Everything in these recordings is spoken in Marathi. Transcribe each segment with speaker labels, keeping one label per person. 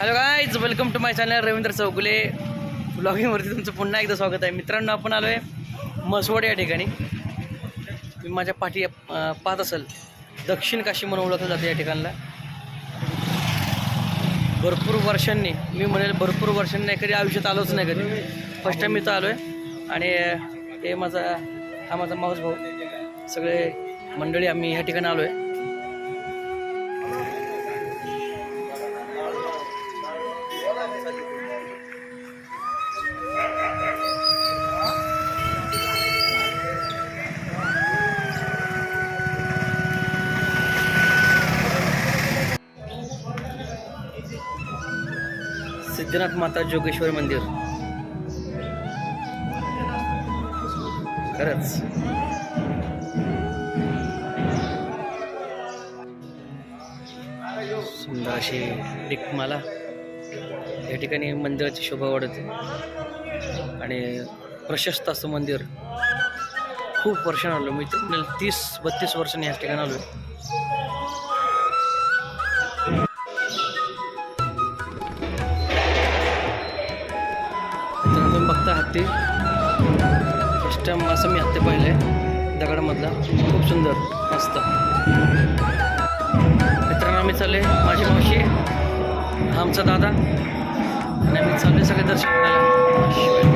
Speaker 1: Hello guys welcome to my channel Ravindra Chougule ब्लॉगिंगवरती तुमचं पुन्हा एकदा स्वागत आहे. मित्रांनो आपण आलो आहे म्हसवड या ठिकाणी. तुम्ही माझ्या पाठी पाहत असाल दक्षिण काशी म्हणून ओळखलं जातं या ठिकाणला. भरपूर वर्षांनी मी म्हणेल भरपूर वर्षांनी कधी आयुष्यात आलोच नाही कधी. फर्स्ट टाईम मी तर आलो आहे आणि हे माझा हा माझा माऊस भाऊ सगळे मंडळी आम्ही ह्या ठिकाणी आलो आहे सिद्धनाथ माता जोगेश्वर मंदिर. खरंच. सुंदर अशी मला या ठिकाणी मंदिराची शोभा वाढते. आणि प्रशस्त असं मंदिर. खूप वर्षानं आलो मी. तीस बत्तीस वर्षांनी या ठिकाणी आलो तुम्ही बघता हत्ती. फर्स्ट टाइम असं मी हत्ती पाहिलं आहे दगडामधला. खूप सुंदर. मस्त. मित्रांनो आम्ही चालले माझी मावशी आमचा दादा. आणि आम्ही चालले सगळे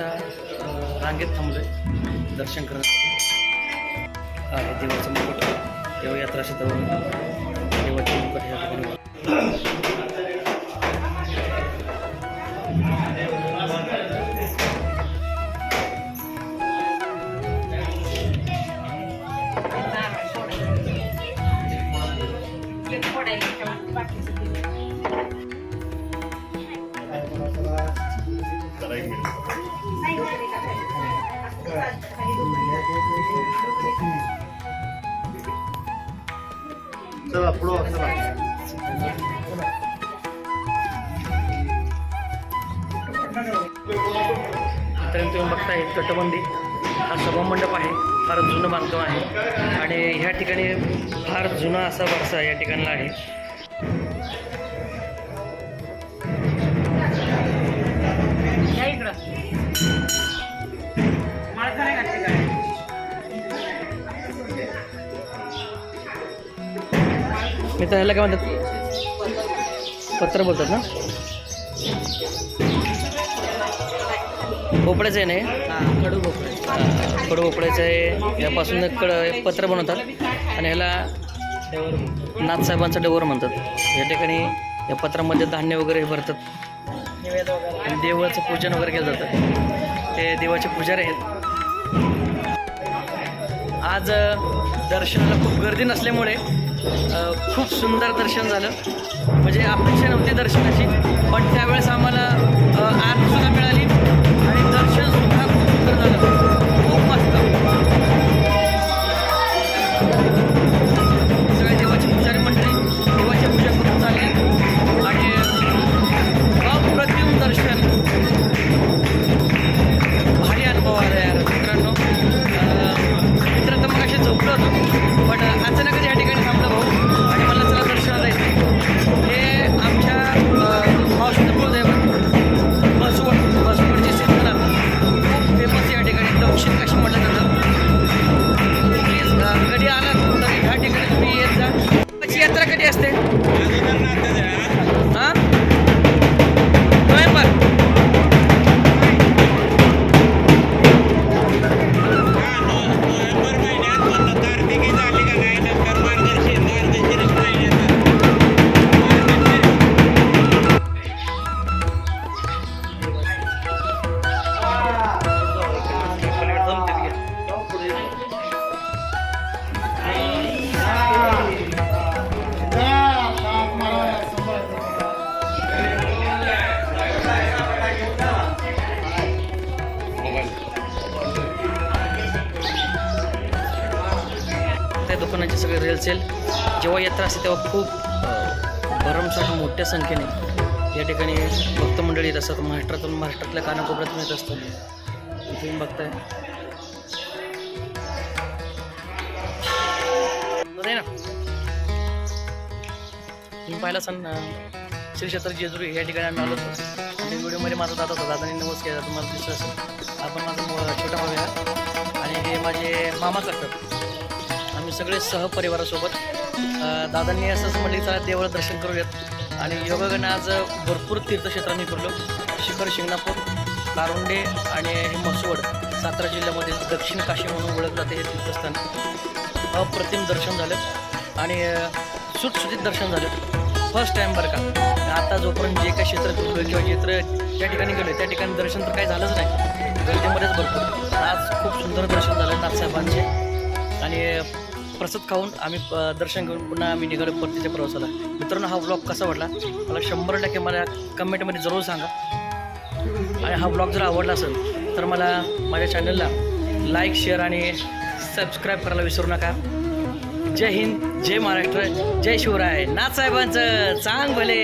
Speaker 1: आता रांगेत थांबलोय दर्शन करण्यासाठी. आहे देवाचं मुकुट देवयात्रा शेतावरून देवाचे मुकुट या ठिकाणी.
Speaker 2: चला पुढं चला
Speaker 1: तर तुम्ही बघताय तटबंदी हा सभामंडप आहे फार जुनं बांधकाम आहे. आणि ह्या ठिकाणी फार जुना असा वारसा या ठिकाणला आहे.
Speaker 3: काय
Speaker 2: मित्र ह्याला काय म्हणतात? पत्र बोलतात ना? भोपळ्याचं आहे नाही
Speaker 3: कडू भोपळे.
Speaker 2: कडू भोपळ्याचं आहे. यापासून कड पत्र बनवतात. आणि ह्याला नाथसाहेबांचा डवर म्हणतात. या ठिकाणी या पत्रामध्ये धान्य वगैरे भरतात. आणि देवाचं पूजन वगैरे केलं जातं. ते देवाचे पुजारी आहेत. आज दर्शनाला खूप गर्दी नसल्यामुळे खूप सुंदर दर्शन झालं. म्हणजे अपेक्षा नव्हती दर्शनाची पण त्यावेळेस आम्हाला आतसुद्धा मिळाली आणि दर्शनसुद्धा खूप सुंदर झालं. सगळे रेलसेल जेव्हा यात्रा असते तेव्हा खूप भरमसाठ मोठ्या संख्येने या ठिकाणी भक्त मंडळी येत असतात. महाराष्ट्रातून महाराष्ट्रातल्या कानाकोपऱ्यातून येत असतात. तुम्ही बघताय. ना. तुम्ही पाहिला सण श्री क्षेत्र जेजुरी या ठिकाणी आम्ही आलो होतो. आणि व्हिडिओमध्ये माझा दादा होता. दादाने नमस्कार केला. तुम्हाला दिसत असेल. आपण माझा छोटा भाऊ आणि हे माझे मामा करतात. आम्ही सगळे सहपरिवारासोबत दादांनी असंच म्हणले चला देवळ दर्शन करूयात. आणि योगाकडनं आज भरपूर तीर्थक्षेत्रांनी फिरलो. शिखर शिंगणापूर कारुंडे आणि मसवड सातारा जिल्ह्यामध्ये दक्षिण काशी म्हणून ओळखलं जाते हे तीर्थस्थान. अप्रतिम दर्शन झालं. आणि सुटसुटीत दर्शन झालं. फर्स्ट टाईम बरं का. आता जोपर्यंत जे काही क्षेत्र फिरलो किंवा चित्र ज्या ठिकाणी गेलो त्या ठिकाणी दर्शन तर काही झालंच नाही. गर्दीमध्येच भरपूर. आज खूप सुंदर दर्शन झालं नाथसाहेबांचे. आणि प्रसाद खाऊन आम्ही दर्शन घेऊन पुन्हा आम्ही निघालो परतीच्या प्रवासाला. मित्रांनो हा ब्लॉग कसा वाटला? मला शंभर टक्के मला कमेंटमध्ये जरूर सांगा. आणि हा ब्लॉग जर आवडला असेल तर मला माझ्या चॅनलला लाईक शेअर आणि सबस्क्राईब करायला विसरू नका. जय हिंद जय महाराष्ट्र जय शिवराय. नाथसाहेबांचं चांग भले